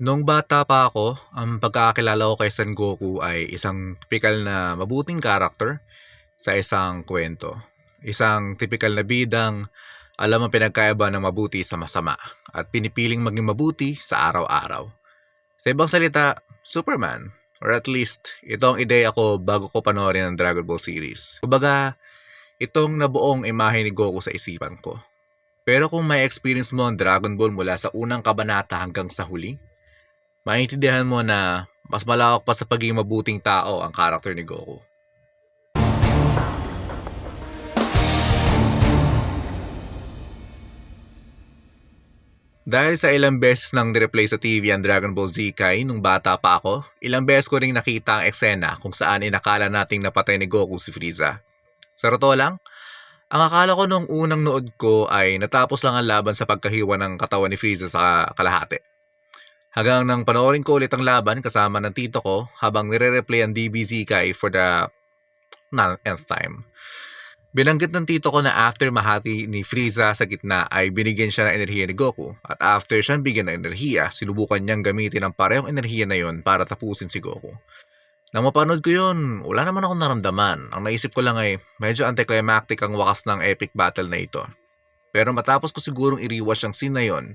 Nung bata pa ako, ang pagkakakilala ko kay Son Goku ay isang tipikal na mabuting karakter sa isang kwento. Isang tipikal na bidang alam ang pinagkaiba ng mabuti sa masama at pinipiling maging mabuti sa araw-araw. Sa ibang salita, Superman. Or at least, ito ang ideya ko bago ko panoorin ang Dragon Ball series. Kumbaga, itong nabuong imahe ni Goku sa isipan ko. Pero kung may experience mo ang Dragon Ball mula sa unang kabanata hanggang sa huli, maintindihan mo na mas malawak pa sa pagiging mabuting tao ang karakter ni Goku. Dahil sa ilang beses nang nireplay sa TV ang Dragon Ball Z Kai nung bata pa ako, ilang beses ko ring nakita ang eksena kung saan inakala nating napatay ni Goku si Frieza. Sa totoo lang, ang akala ko nung unang nood ko ay natapos lang ang laban sa pagkahiwa ng katawan ni Frieza sa kalahati. Hanggang nang panoorin ko ulit ang laban kasama ng tito ko habang nire-replay ang DBZ Kai for the nth time. Binanggit ng tito ko na after mahati ni Frieza sa gitna ay binigyan siya ng enerhiya ni Goku at after siyang bigyan ng enerhiya, sinubukan niyang gamitin ang parehong enerhiya na yon para tapusin si Goku. Nang mapanood ko yun, wala naman akong naramdaman. Ang naisip ko lang ay medyo anticlimactic ang wakas ng epic battle na ito. Pero matapos ko sigurong i-rewatch ang scene na yon,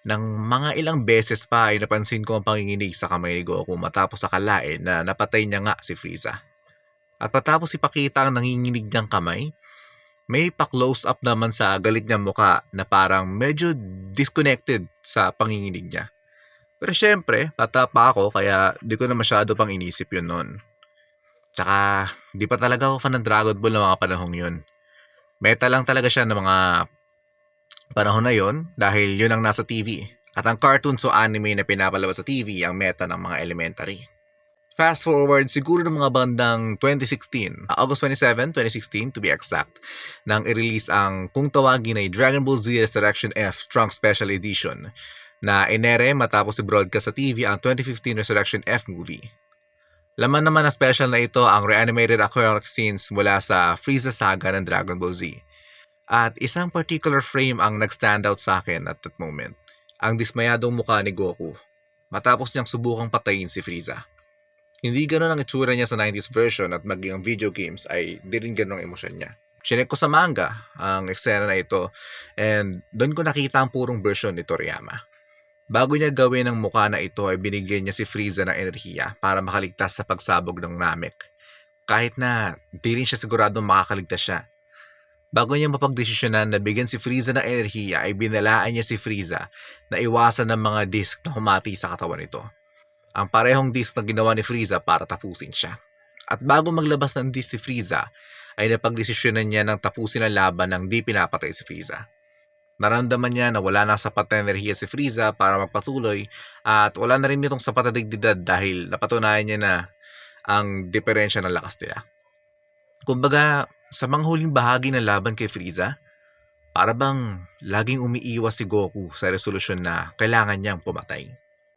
nang mga ilang beses pa ay napansin ko ang panginginig sa kamay ni Goku matapos akalain na napatay niya nga si Frieza. At matapos ipakita ang nanginginig niyang kamay, may pa-close up naman sa galit niyang muka na parang medyo disconnected sa panginginig niya. Pero syempre, bata pa ako kaya di ko na masyado pang inisip yun noon. Tsaka, di pa talaga ako fan ng Dragon Ball ng mga panahong yun. Meta lang talaga siya ng mga panahon na yon dahil yun ang nasa TV. At ang cartoons o anime na pinapalabas sa TV ang meta ng mga elementary. Fast forward siguro ng mga bandang 2016, August 27, 2016 to be exact, nang i-release ang kung tawagin ay Dragon Ball Z Resurrection F Trunk Special Edition na inere matapos i-broadcast sa TV ang 2015 Resurrection F movie. Laman naman na special na ito ang reanimated aquatic scenes mula sa Frieza saga ng Dragon Ball Z. At isang particular frame ang nag-stand out sa akin at that moment. Ang dismayadong mukha ni Goku matapos niyang subukang patayin si Frieza. Hindi ganoon ang itsura niya sa 90s version at maging ang video games ay di rin ganoon ang emosyon niya. Chinek ko sa manga ang eksena na ito and doon ko nakita ang purong version ni Toriyama. Bago niya gawin ang mukha na ito ay binigyan niya si Frieza ng enerhiya para makaligtas sa pagsabog ng Namek. Kahit na di rin siya siguradong makakaligtas siya. Bago niya mapagdesisyonan na bigyan si Frieza ng enerhiya ay binalaan niya si Frieza na iwasan ng mga disk na humati sa katawan nito ang parehong disc na ginawa ni Frieza para tapusin siya. At bago maglabas ng disc si Frieza, ay napagdesisyonan niya ng tapusin ang laban ng di pinapatay si Frieza. Naramdaman niya na wala na sapat na enerhiya si Frieza para magpatuloy at wala na rin itong sapat na digdidad dahil napatunayan niya na ang diferensya ng lakas nila. Kumbaga, sa manghuling bahagi ng laban kay Frieza, para bang laging umiiwas si Goku sa resolusyon na kailangan niyang pumatay.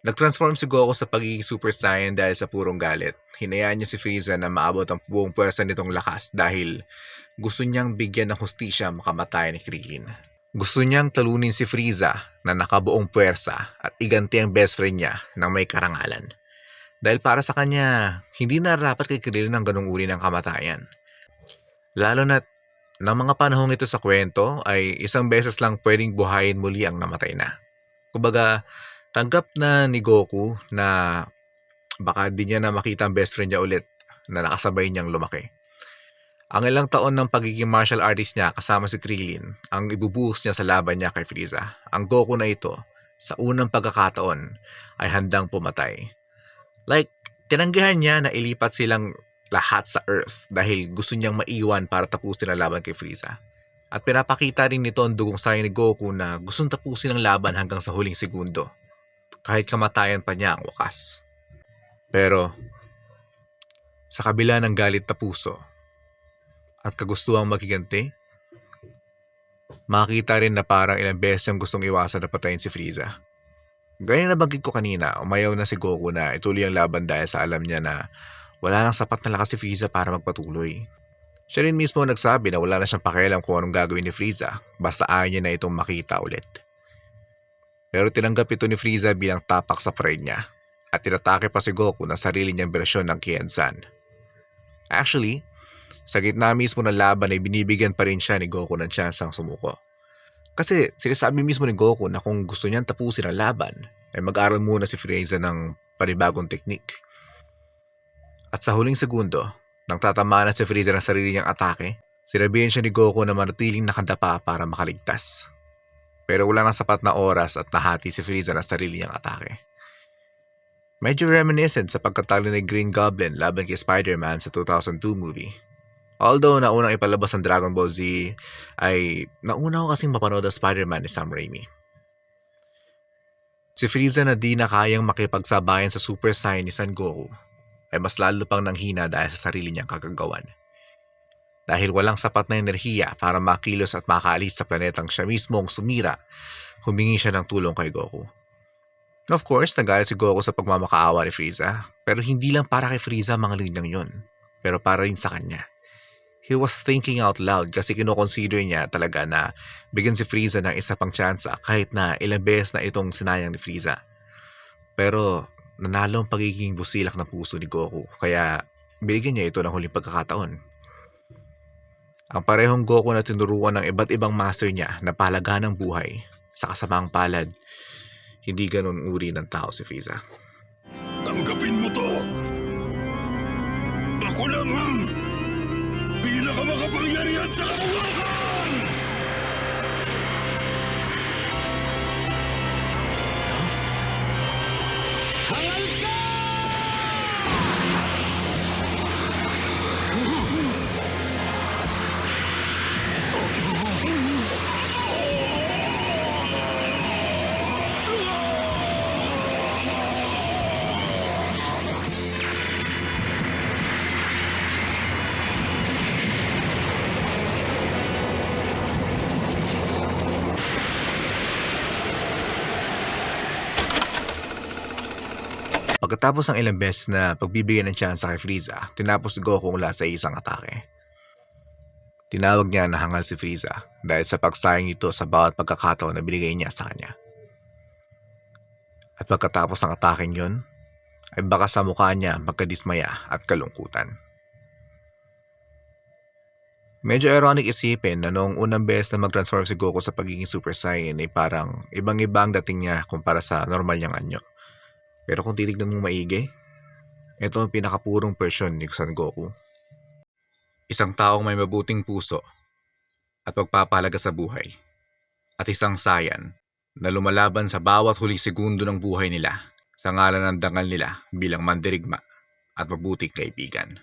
Nag-transform si Goku sa pagiging Super Saiyan dahil sa purong galit. Hinayaan niya si Frieza na maabot ang buong pwersa nitong lakas dahil gusto niyang bigyan ng hustisya makamatay ni Krillin. Gusto niyang talunin si Frieza na nakabuong pwersa at iganti ang best friend niya ng may karangalan. Dahil para sa kanya, hindi na rapat kay Krillin ang ganong uri ng kamatayan. Lalo na ng mga panahong ito sa kwento ay isang beses lang pwedeng buhayin muli ang namatay na. Kumbaga, tanggap na ni Goku na baka di niya na makita ang best friend niya ulit na nakasabay niyang lumaki. Ang ilang taon ng pagiging martial artist niya kasama si Krillin ang ibubuhos niya sa laban niya kay Frieza. Ang Goku na ito, sa unang pagkakataon, ay handang pumatay. Like, tinanggihan niya na ilipat silang lahat sa Earth dahil gusto niyang maiwan para tapusin ang laban kay Frieza. At pinapakita rin nito ang dugong sayo ni Goku na gustong tapusin ang laban hanggang sa huling segundo kahit kamatayan pa niya ang wakas. Pero, sa kabila ng galit na puso at kagustuhang magiganti, makita rin na parang ilang beses yung gustong iwasan na patayin si Frieza. Gaya na banggit ko kanina, umayaw na si Goku na ituloy ang laban dahil sa alam niya na wala nang sapat na lakas si Frieza para magpatuloy. Siya rin mismo nagsabi na wala na siyang pakialam kung anong gagawin ni Frieza basta ayaw niya na itong makita ulit. Pero tinanggap ito ni Frieza bilang tapak sa pride niya at tinatake pa si Goku ng sarili niyang bersyon ng Kiensan. Actually, sa gitna mismo ng laban ay binibigyan pa rin siya ni Goku ng tsansang sumuko. Kasi sinasabi mismo ni Goku na kung gusto niyang tapusin ang laban, ay mag-aral muna si Frieza ng panibagong teknik. At sa huling segundo, nang tatamaan na si Frieza ng sarili niyang atake, sinabihan siya ni Goku na manatiling nakadapa para makaligtas. Pero wala nang sapat na oras at nahati si Frieza ng sarili niyang atake. Medyo reminiscent sa pagkatalo ni Green Goblin laban kay Spider-Man sa 2002 movie. Although naunang ipalabas ng Dragon Ball Z ay nauna ko kasing mapanood ang Spider-Man ni Sam Raimi. Si Frieza na di na kayang makipagsabayan sa Super Saiyan ni Son Goku ay mas lalo pang nanghina dahil sa sarili niyang kagagawan. Dahil walang sapat na enerhiya para makilos at makaalis sa planetang siya mismo ang sumira, humingi siya ng tulong kay Goku. Of course, nagalit si Goku sa pagmamakaawa ni Frieza, pero hindi lang para kay Frieza mga linyang yun, pero para rin sa kanya. He was thinking out loud kasi kinoconsider niya talaga na bigyan si Frieza ng isa pang tsansa kahit na ilang beses na itong sinayang ni Frieza. Pero nanalo ang pagiging busilak ng puso ni Goku kaya binigyan niya ito ng huling pagkakataon. Ang parehong Goku na tinuruan ng iba't ibang master niya na palaga ng buhay sa kasamang palad, hindi ganun uri ng tao si Frieza. Tanggapin mo to! Ako lang ang pinakamakapangyarihan sa kawakan! Pagkatapos ng ilang beses na pagbibigyan ng tsansa kay Frieza, tinapos si Goku mula sa isang atake. Tinawag niya na hangal si Frieza dahil sa pagsayang nito sa bawat pagkakataon na binigay niya sa kanya. At pagkatapos ng ataking yun, ay baka sa mukha niya magkadismaya at kalungkutan. Medyo ironic isipin na noong unang beses na mag-transform si Goku sa pagiging Super Saiyan ay parang ibang-iba ang dating niya kumpara sa normal niyang anyo. Pero kung titignan mo maigi, ito ang pinakapurong version ni Son Goku. Isang taong may mabuting puso at pagpapahalaga sa buhay. At isang sayan na lumalaban sa bawat huling segundo ng buhay nila sa ngalan ng dangal nila bilang mandirigma at mabuting kaibigan.